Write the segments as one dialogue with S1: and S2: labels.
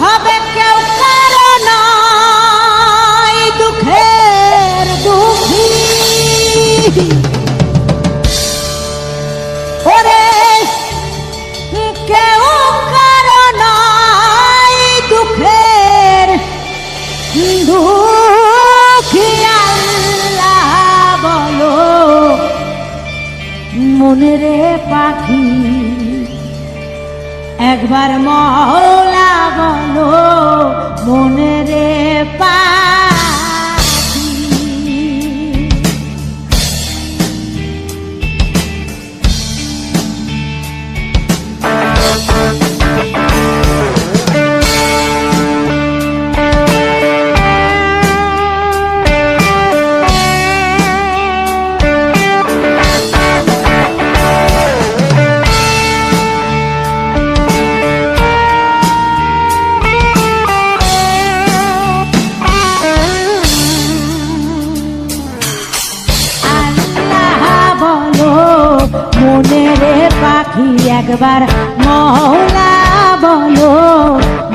S1: হবে কেউ দুঃখের দুঃখী। ওরে কেউ কারণ পাখি একবার মহল বলো মনে রে পাখি পাখি একবার মহলা বলো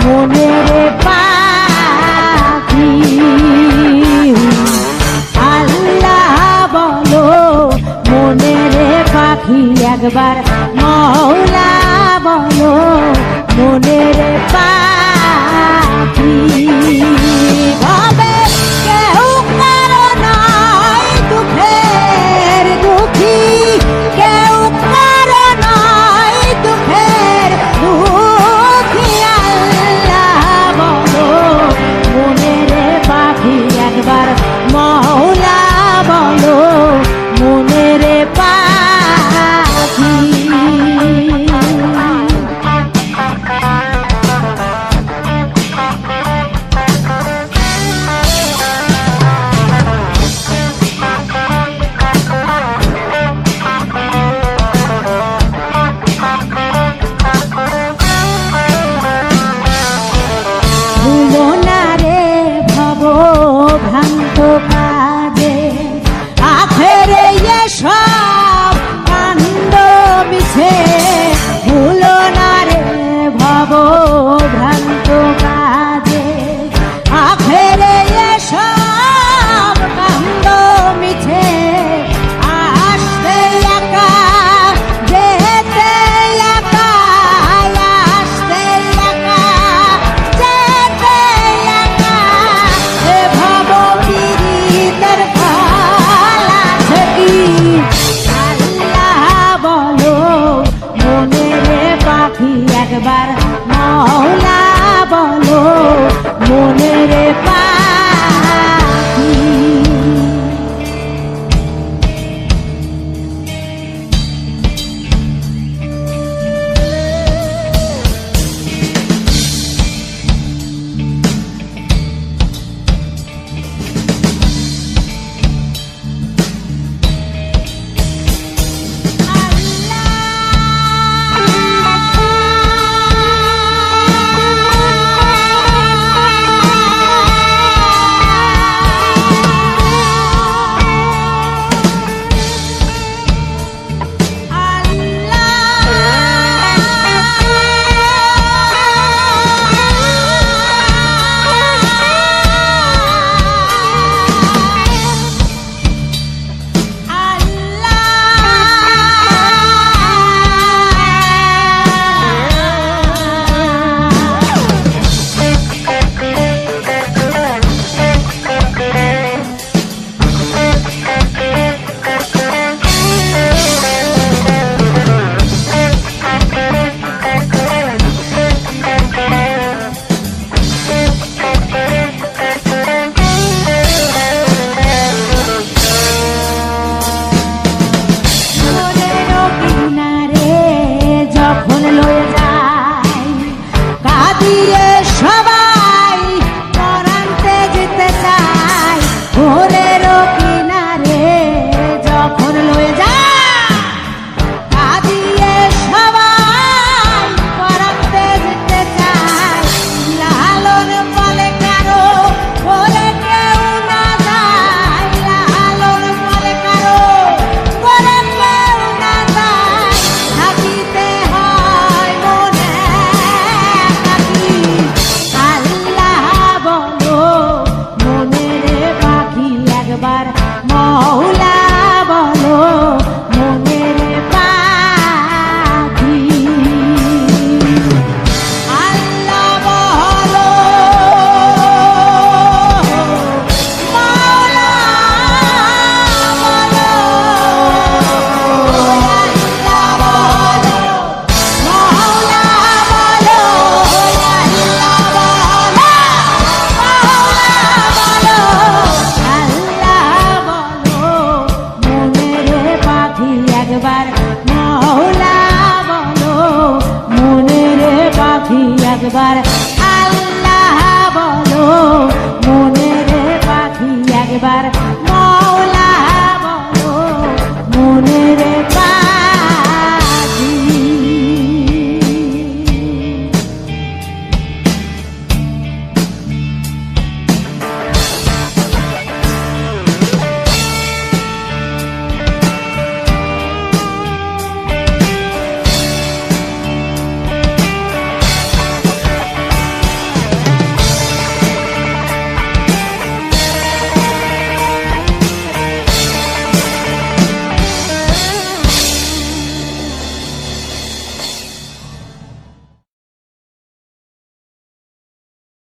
S1: মনে রে পাখি। আল্লাহ বলো মনে রে পাখি একবার i'm tanto para দেখি একবার মাওলা বলো মনে রে everybody.